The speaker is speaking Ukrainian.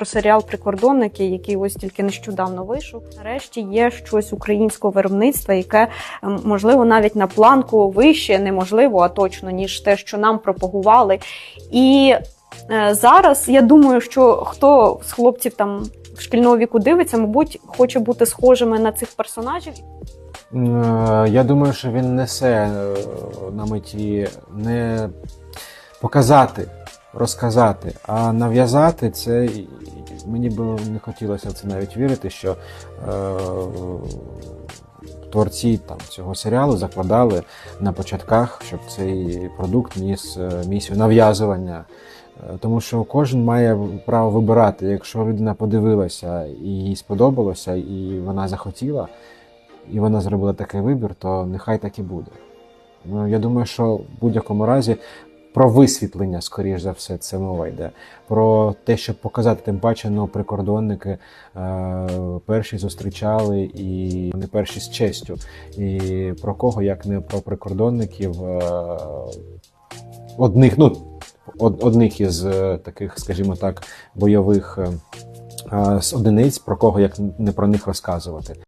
про серіал Прикордонники, який ось тільки нещодавно вийшов. Нарешті є щось українського виробництва, яке ем, можливо навіть на планку вище, неможливо, а точно ніж те, що нам пропагували. І е, зараз я думаю, що хто з хлопців там шкільного віку дивиться, мабуть, хоче бути схожими на цих персонажів. Е, Я думаю, що він несе е, на меті не показати, розказати, а нав'язати це. Мені би не хотілося в це навіть вірити, що е, творці там, цього серіалу закладали на початках, щоб цей продукт ніс е, місію нав'язування. Е, Тому що кожен має право вибирати. Якщо людина подивилася і їй сподобалося, і вона захотіла, і вона зробила такий вибір, то нехай так і буде. Ну, я думаю, що в будь-якому разі про висвітлення, скоріш за все, це мова йде. Про те, щоб показати, тим паче, ну, прикордонники е, перші зустрічали і вони перші з честю. І про кого, як не про прикордонників, е, одних, ну, од, одних із е, таких, скажімо так, бойових. е, е, з одиниць, про кого як не про них розказувати.